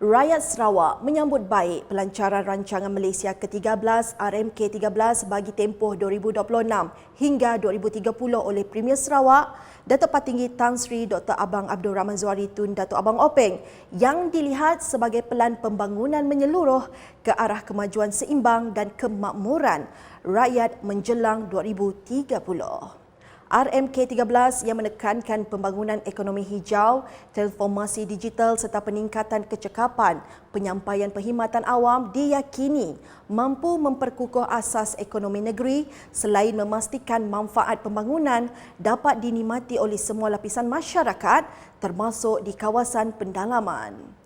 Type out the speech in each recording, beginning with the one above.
Rakyat Sarawak menyambut baik pelancaran rancangan Malaysia ke-13 RMK13 bagi tempoh 2026 hingga 2030 oleh Premier Sarawak, Datuk Patinggi Tan Sri Dr. Abang Abdul Rahman Zuari Tun Datuk Abang Openg yang dilihat sebagai pelan pembangunan menyeluruh ke arah kemajuan seimbang dan kemakmuran rakyat menjelang 2030. RMK13 yang menekankan pembangunan ekonomi hijau, transformasi digital serta peningkatan kecekapan penyampaian perkhidmatan awam diyakini mampu memperkukuh asas ekonomi negeri selain memastikan manfaat pembangunan dapat dinikmati oleh semua lapisan masyarakat termasuk di kawasan pendalaman.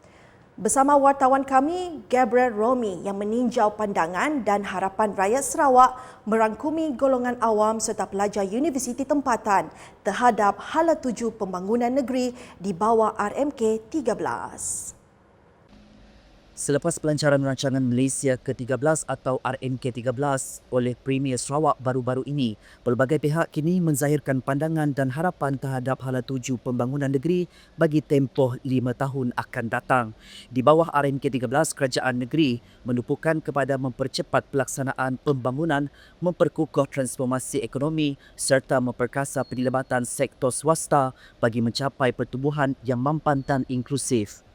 Bersama wartawan kami, Gabriel Romi yang meninjau pandangan dan harapan rakyat Sarawak merangkumi golongan awam serta pelajar universiti tempatan terhadap hala tuju pembangunan negeri di bawah RMK 13. Selepas pelancaran rancangan Malaysia ke-13 atau RMK-13 oleh Premier Sarawak baru-baru ini, pelbagai pihak kini menzahirkan pandangan dan harapan terhadap hala tuju pembangunan negeri bagi tempoh lima tahun akan datang. Di bawah RMK-13, kerajaan negeri menupukan kepada mempercepat pelaksanaan pembangunan, memperkukuh transformasi ekonomi serta memperkasa penilibatan sektor swasta bagi mencapai pertumbuhan yang mampan dan inklusif.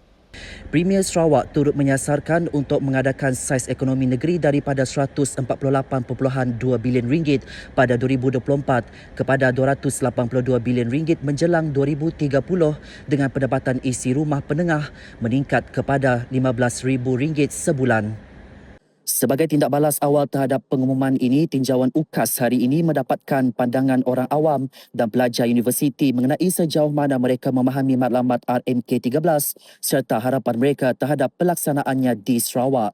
Premier Sarawak turut menyasarkan untuk mengadakan saiz ekonomi negeri daripada 148.2 bilion ringgit pada 2024 kepada 282 bilion ringgit menjelang 2030 dengan pendapatan isi rumah penengah meningkat kepada 15,000 ringgit sebulan. Sebagai tindak balas awal terhadap pengumuman ini, tinjauan UKAS hari ini mendapatkan pandangan orang awam dan pelajar universiti mengenai sejauh mana mereka memahami matlamat RMK 13 serta harapan mereka terhadap pelaksanaannya di Sarawak.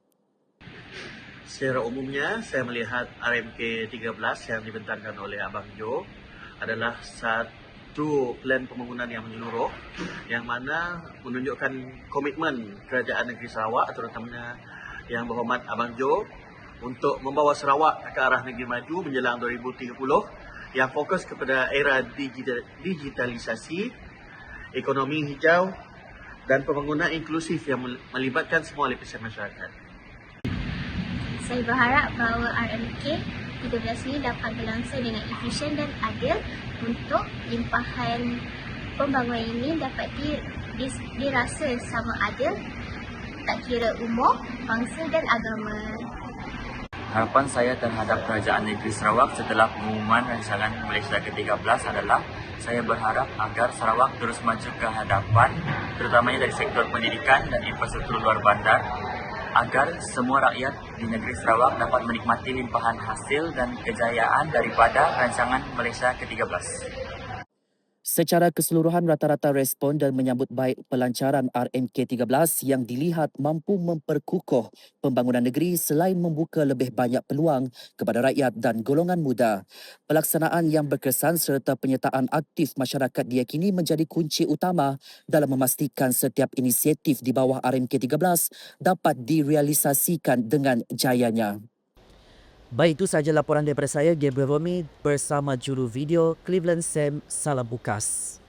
Secara umumnya, saya melihat RMK 13 yang dibentangkan oleh Abang Jo adalah satu plan pembangunan yang menyeluruh yang mana menunjukkan komitmen kerajaan negeri Sarawak terutamanya yang berhormat Abang Jo untuk membawa Sarawak ke arah negeri maju menjelang 2030 yang fokus kepada era digital, digitalisasi, ekonomi hijau dan pembangunan inklusif yang melibatkan semua lapisan masyarakat. Saya berharap bahawa RMK 13 ini dapat berlangsung dengan efisien dan adil untuk limpahan pembangunan ini dapat di, di, dirasa sama adil tak kira umur, bangsa dan agama. Harapan saya terhadap Kerajaan Negeri Sarawak setelah pengumuman rancangan Malaysia ke-13 adalah saya berharap agar Sarawak terus maju ke hadapan terutamanya dari sektor pendidikan dan infrastruktur luar bandar agar semua rakyat di negeri Sarawak dapat menikmati limpahan hasil dan kejayaan daripada rancangan Malaysia ke-13. Secara keseluruhan rata-rata respon dan menyambut baik pelancaran RMK13 yang dilihat mampu memperkukuh pembangunan negeri selain membuka lebih banyak peluang kepada rakyat dan golongan muda. Pelaksanaan yang berkesan serta penyertaan aktif masyarakat diyakini menjadi kunci utama dalam memastikan setiap inisiatif di bawah RMK13 dapat direalisasikan dengan jayanya. Baik itu sahaja laporan daripada saya Gabriel Romi bersama juru video Cleveland Sam Salabukas.